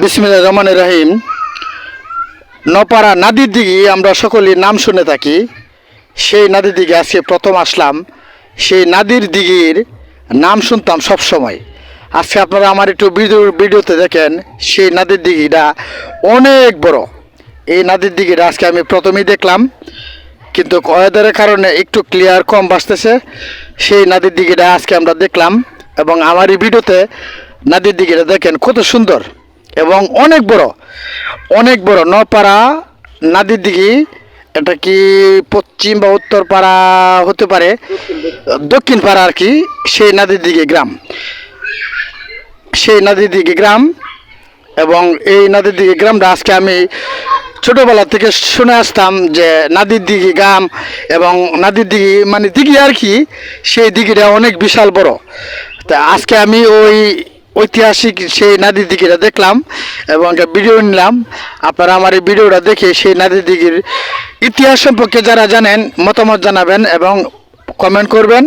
বিসমিল্লাহ রহমান রাহিম। নপাড়া নাদির দিঘি আমরা সকলেই নাম শুনে থাকি। সেই নাদির দিঘি আজকে প্রথম আসলাম। সেই নাদির দিঘির নাম শুনতাম সব সময় আজকে আপনারা আমার একটু ভিডিও, ভিডিওতে দেখেন, সেই নাদির দিঘিটা অনেক বড়। এই নাদির দিঘিটা আজকে আমি প্রথমেই দেখলাম। কিন্তু ওয়েদারের কারণে একটু ক্লিয়ার কম বাসতেছে। সেই নাদির দিঘিটা আজকে আমরা দেখলাম এবং আমার এই ভিডিওতে নাদির দিঘিটা দেখেন কত সুন্দর এবং অনেক বড় অনেক বড়। নপাড়া নাদির দিঘি এটা কি পশ্চিম বা উত্তর পাড়া হতে পারে, দক্ষিণ পাড়া আর কি, সেই নদীর দিঘি গ্রাম। সেই নদীর দিঘি গ্রাম এবং এই নদীর দিঘি গ্রামটা আজকে আমি ছোটোবেলা থেকে শুনে আসতাম যে নাদির দিঘি গ্রাম এবং নাদির দিঘি মানে দিঘি আর কি, সেই দিঘিটা অনেক বিশাল বড়। তা আজকে আমি ওই ঐতিহাসিক সেই নাদির দিঘিটা দেখলাম এবং একটা ভিডিও নিলাম। আপনারা আমার এই ভিডিওটা দেখে সেই নাদির দিঘির ইতিহাস সম্পর্কে যারা জানেন, মতামত জানাবেন এবং কমেন্ট করবেন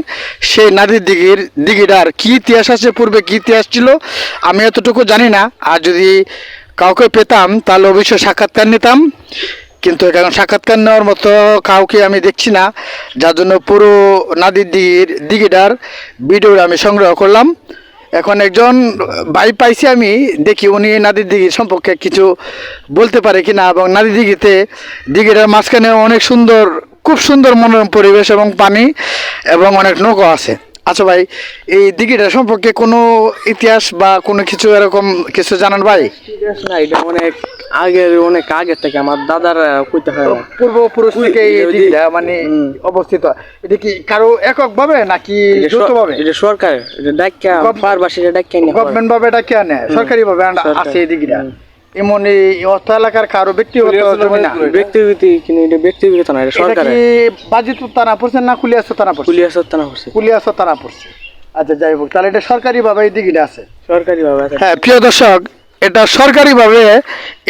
সেই নাদির দিঘির দিঘিটার কী ইতিহাস আছে, পূর্বে কী ইতিহাস ছিল, আমি এতটুকু জানি না। আর যদি কাউকে পেতাম, তাহলে অবশ্যই সাক্ষাৎকার নিতাম। কিন্তু এখন সাক্ষাৎকার নেওয়ার মতো কাউকে আমি দেখছি না। যার জন্য পুরো নাদির দিঘির, দিঘিটার ভিডিওটা আমি সংগ্রহ করলাম। এখন একজন ভাই পাইছি আমি, দেখি উনি নাদির দিঘির সম্পর্কে কিছু বলতে পারে কি না এবং নাদির দিঘিতে দিঘিটার মাঝখানে অনেক সুন্দর, খুব সুন্দর মনোরম পরিবেশ এবং পানি এবং অনেক নৌকা আছে। আচ্ছা ভাই এই দিঘিটা সম্পর্কে কোনো ইতিহাস বা কোনো কিছু এরকম কিছু জানান ভাই? ইতিহাস না এটা অনেক আগের অনেক আগের থেকে আমার দাদার কইতে হয়। পূর্বপুরুষ থেকে এই দিঘিটা মানে অবস্থিত। এটা কি কারও একক ভাবে নাকি এটা যৌথ ভাবে এটা সরকার এটা ডাক্কা পারবাসী এটা ডাক্কা গভর্নমেন্ট ভাবে এটা কে নেয় সরকারি। ভাবে। আছে এই দিঘিটা। এমন এই অর্থ এলাকার কারও ব্যক্তিগত জমি না। ব্যক্তিগত কিন্তু এটা ব্যক্তিগত না এটা এটা সরকার কি বাজিত থানা পড়ছে না কুলিয়াস থানা পড়ছে? পুলিশ সত্তা না করছে কুলিয়াস থানা পড়ছে। আচ্ছা যাই হোক তাহলে এটা সরকারি ভাবে এই দিঘিটা আছে। সরকারি ভাবে আছে। হ্যাঁ প্রিয় দর্শক এটা সরকারিভাবে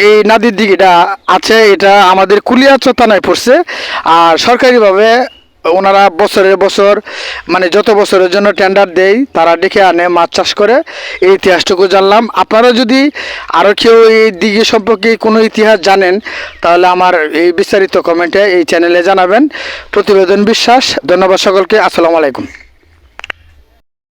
এই নাদির দিঘিটা আছে এটা আমাদের কুলিয়াচর থানায় পড়ছে। আর সরকারিভাবে ওনারা বছরের বছর মানে যত বছরের জন্য টেন্ডার দেয় তারা ডেকে আনে, মাছ চাষ করে। এই ইতিহাসটুকু জানলাম। আপনারা যদি আরও কেউ এই দিঘি সম্পর্কে কোনো ইতিহাস জানেন, তাহলে আমার এই বিস্তারিত কমেন্টে এই চ্যানেলে জানাবেন। প্রতিবেদন বিশ্বাস। ধন্যবাদ সকলকে। আসসালামু আলাইকুম।